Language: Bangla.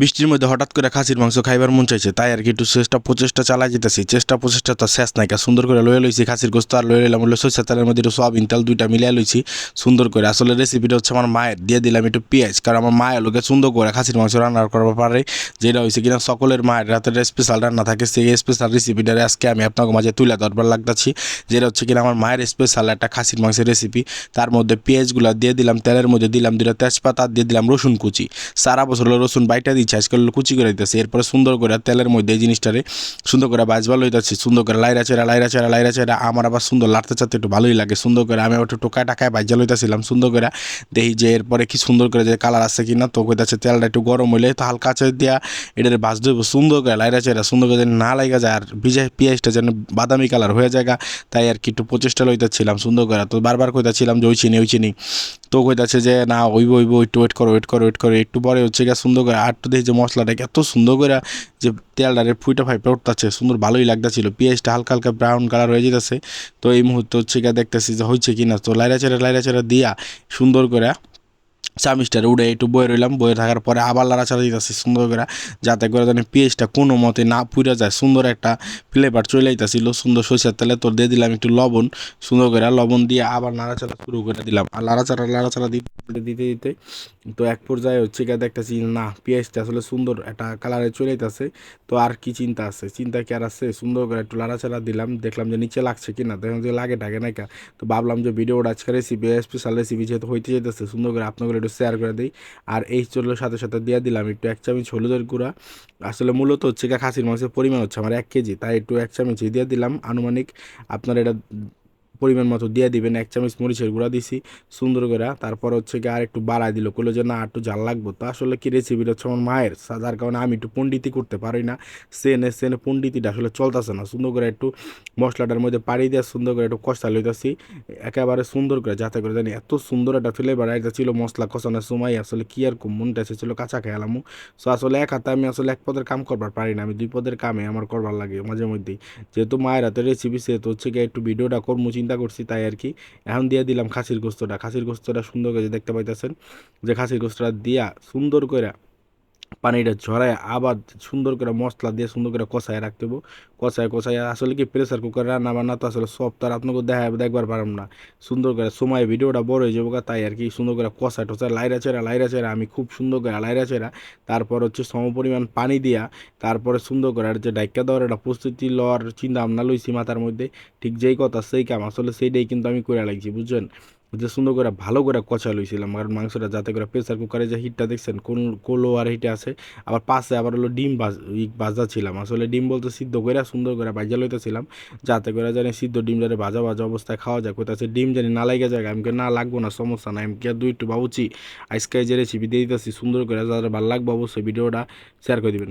বৃষ্টির মধ্যে হঠাৎ করে খাসির মাংস খাইবার মন চাইছে, তাই আর কি একটু চেষ্টা প্রচেষ্টা চালাই যেতেছি। চেষ্টা প্রচেষ্টা তো শেষ নাই সুন্দর করে লয়ে লইছি, খাসির গোস্ত আর লয়ে লইলাম, হলো সরষের তেলের মধ্যে একটু সয়াবিন তেল দুইটা মিলিয়ে লইছি, সুন্দর করে। আসলে রেসিপিটা হচ্ছে আমার মায়ের, দিয়ে দিলাম একটু পেঁয়াজ, কারণ আমার মায়ের লোকে সুন্দর করে খাসির মাংস রান্না করবার পারে যেটা হয়েছে কিনা, সকলের মায়ের রাতের স্পেশাল রান্না থাকে, সেই স্পেশাল রেসিপিটা আজকে আমি আপনাকে মাঝে তুলে ধরবার লাগতাছি, যেটা হচ্ছে কিনা আমার মায়ের স্পেশাল একটা খাসির মাংসের রেসিপি তার মধ্যে পেঁয়াজগুলো দিয়ে দিলাম, তেলের মধ্যে দিলাম দুটা তেজপাতা, দিয়ে দিলাম রসুন কুচি। সারা বছর রসুন বাইটা দিচ্ছে আজকাল হলো কুচি করে দিতেছে, এরপরে সুন্দর করে তেলের মধ্যে এই জিনিসটারে সুন্দর করে বাজবা লইতেছি, সুন্দর করে লাইরা চেরা লাইরা চেরা লাইরা চেরা আমার আবার সুন্দর লাড়তে চাতে একটু ভালোই লাগে, সুন্দর করে আমি একটু টোকা টাকায় বাজা লইতেছিলাম, সুন্দর করে দেখি যে এরপরে কি সুন্দর করে যে কালার আছে কি না তো কইতাছে তেলটা একটু গরম হইলে তো হালকা আছে দিয়া এটার ভাজ দেবো সুন্দর করে লাইরা চেরা সুন্দর করে যেন না লাগা যায় আর ভিজে পেঁয়াজটা যেন বাদামি কালার হয়ে যায় তাই আর কি একটু প্রচেষ্টা লইতেছিলাম সুন্দর করে, তো বারবার কইতাছিলাম যে ওই চিনি ওই চিনি। তো কইতাছে যে, না, ওইব ওইব, একটু ওয়েট করো ওয়েট করো ওয়েট করো। একটু পরে হচ্ছে গিয়ে সুন্দর করে আর তো দেখি যে মশলাটাকে এত সুন্দর করে যে তেলটারে ফুইটা ফাইপে উঠতেছে, সুন্দর ভালোই লাগতেছিল। পেঁয়াজটা হালকা হালকা ব্রাউন কালার হয়ে যেতেছে। তো এই মুহূর্তে হচ্ছে গিয়ে দেখতেছি যে হয়েছে কি না তো লাইরা চেরা লাইরা চেরা দিয়া সুন্দর করে চামিচটার উড়ে একটু বয়ে রইলাম, বয়ে থাকার পরে আবার লাড়াচাড়া দিতেছি সুন্দর করে। যাতে করে যেন পেঁয়াজটা কোনো মতে না পুড়ে যায়। সুন্দর একটা ফ্লেভার চলে আইতাছিল, সুন্দর সরষের তেলে। তোর দিয়ে দিলাম একটু লবণ, সুন্দর করে লবণ দিয়ে আবার নাড়াচাড়া শুরু করে দিলাম। আর লাড়াচাড়া লাড়াচাড়া দিতে দিতে দিতে তো এক পর্যায়ে হচ্ছে গিয়ে দেখতেছি, না পেঁয়াজটা আসলে সুন্দর একটা কালারে চলে আইতাছে। তো আর কি চিন্তা আছে? চিন্তা কি আর আছে? সুন্দর করে একটু লাড়াচাড়া দিলাম, দেখলাম যে নিচে লাগছে কিনা। দেখলাম যে লাগে টাকে নাকা তো ভাবলাম যে ভিডিওটা আজকে রেসিপি স্পেশাল রেসিপি যেহেতু হইতে যেতেছে সুন্দর করে আপনাদের একটু শেয়ার করে দিই। আর এই চলল সাথে সাথে দিয়ে দিলাম একটু এক চামচ হলুদের গুঁড়া। আসলে মূলত হচ্ছে খাসির মাংসের পরিমাণ হচ্ছে আমার এক কেজি, তাই একটু এক চামচ দিয়ে দিলাম। আনুমানিক আপনার এটা পরিমাণ মতো দিয়ে দিবেন, এক চামচ মরিচের গুঁড়া দিছি, সুন্দর করে। তারপর হচ্ছে কি আর একটু বাড়াই দিল, কইলো যে, না, একটু জাল লাগবো। তো আসলে কি রেসিপিটা হচ্ছে আমার মায়ের যার কারণে আমি একটু পণ্ডিতি করতে পারি না। সেনে সেনে পণ্ডিতিটা আসলে চলতেছে না। সুন্দর করে একটু মশলাটার মধ্যে পাড়ি দিয়ে সুন্দর করে একটু কষা লইতেছি, একেবারে সুন্দর করে, যাতে করে জানি এত সুন্দর একটা ফ্লেভার একটা ছিল মশলা কষানোর সময় আসলে কি আর মনটা এসেছিল কাঁচা খেয়ালামু সো আসলে এক হাতে আমি আসলে এক পদের কাম করবার পারি না, আমি দুই পদের কামে আমার করবার লাগে মাঝে মধ্যেই যেহেতু মায়ের হাতে রেসিপি সেহেতু হচ্ছে গিয়ে একটু ভিডিওটা করব চিন্তা করছি তাই আর কি। এখন দিয়ে দিলাম খাসির গোস্তটা। খাসির গোস্তটা সুন্দর করে দেখতে পাইতেছেন, যে খাসির গোস্তটা দিয়া সুন্দর করে পানিটা ঝরায় আবার সুন্দর করে মশলা দিয়ে সুন্দর করে কষায় রাখতে হব। কষায় কষায় আসলে কি প্রেসার কুকার রান্না বান্না তো আসলে সব, তার আপনাকে দেখা দেখবার পারলাম না। সুন্দর করে সময় ভিডিওটা বড় হয়ে যাব তাই আর কি সুন্দর করে কষায় টসায় লাইরা চেরা লাইরা চেরা আমি খুব সুন্দর করে লাইরা চেরা তারপর হচ্ছে সম পরিমাণ পানি দিয়া, তারপরে সুন্দর করে আর যে ডাইকা দেওয়ার একটা প্রস্তুতি লওয়ার চিন্তা ভাবনা লইছি মাথার মধ্যে। ঠিক যেই কথা, সেই কাম আসলে সেইটাই কিন্তু আমি করে লাগছি, বুঝছেন? যে সুন্দর করে, ভালো করে কচা লইছিলাম। কারণ মাংসটা যাতে করে প্রেসার কুকারে যে হিটটা দেখছেন, কোন কোলো আর হিটে আছে, আবার পাশে আবার হলো ডিম ভাজা ছিলাম। আসলে ডিম বলতে সিদ্ধ করে সুন্দর করে ভাজা লইতেছিলাম, যাতে করে জানি সিদ্ধ ডিম জানি ভাজা ভাজা অবস্থায় খাওয়া যায়। কোথাছে ডিম জানি না লাগে যায়, আমি না, লাগবো না, সমস্যা নাই, আমি দুই একটু ভাবছি আজকে যে রেসিপি দিয়ে দিতেছি, সুন্দর করে, যারা ভালো লাগবে অবশ্যই ভিডিওটা শেয়ার করে দিবেন।